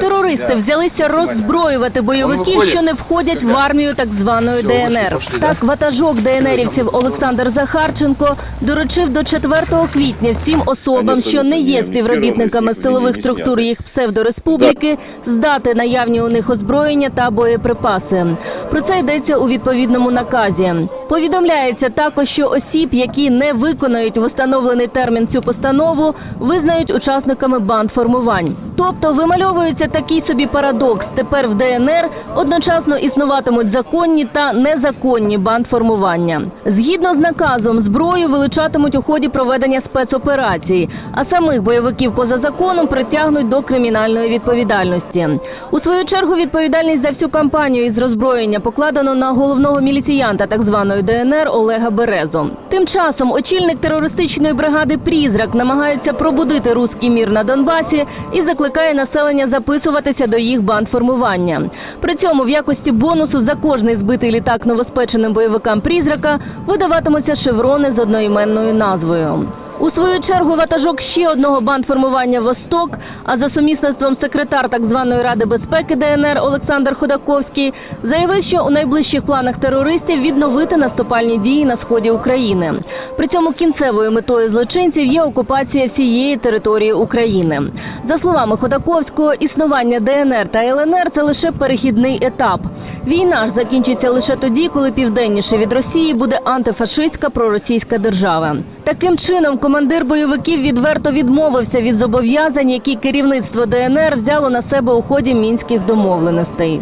Терористи взялися роззброювати бойовиків, що не входять в армію так званої ДНР. пошли, да? Так, ватажок ДНРівців Олександр Захарченко доручив до 4 квітня всім особам, що не є співробітниками силових структур їх псевдореспубліки, здати наявні у них озброєння та боєприпаси. Про це йдеться у відповідному наказі. Повідомляється також, що осіб, які не виконають в установлений термін цю постанову, визнають учасниками бандформувань. Тобто вимальовується такий собі парадокс. Тепер в ДНР одночасно існуватимуть законні та незаконні бандформування. Згідно з наказом, зброю вилучатимуть у ході проведення спецоперацій, а самих бойовиків поза законом притягнуть до кримінальної відповідальності. У свою чергу відповідальність за всю кампанію із роззброєння покладено на головного міліціянта так званої ДНР Олега Березу. Тим часом очільник терористичної бригади Прізрак намагається пробудити руський мір на Донбасі і закликає населення записуватися до їх бандформування. При цьому в якості бонусу за кожний збитий літак новоспеченим бойовикам Прізрака видаватимуться шеврони з одноіменною назвою. У свою чергу ватажок ще одного бандформування Восток, а за сумісництвом секретар так званої ради безпеки ДНР Олександр Ходаковський заявив, що у найближчих планах терористів відновити наступальні дії на сході України. При цьому кінцевою метою злочинців є окупація всієї території України. За словами Ходаковського, існування ДНР та ЛНР це лише перехідний етап. Війна ж закінчиться лише тоді, коли південніше від Росії буде антифашистська проросійська держава. Таким чином, командир бойовиків відверто відмовився від зобов'язань, які керівництво ДНР взяло на себе у ході мінських домовленостей.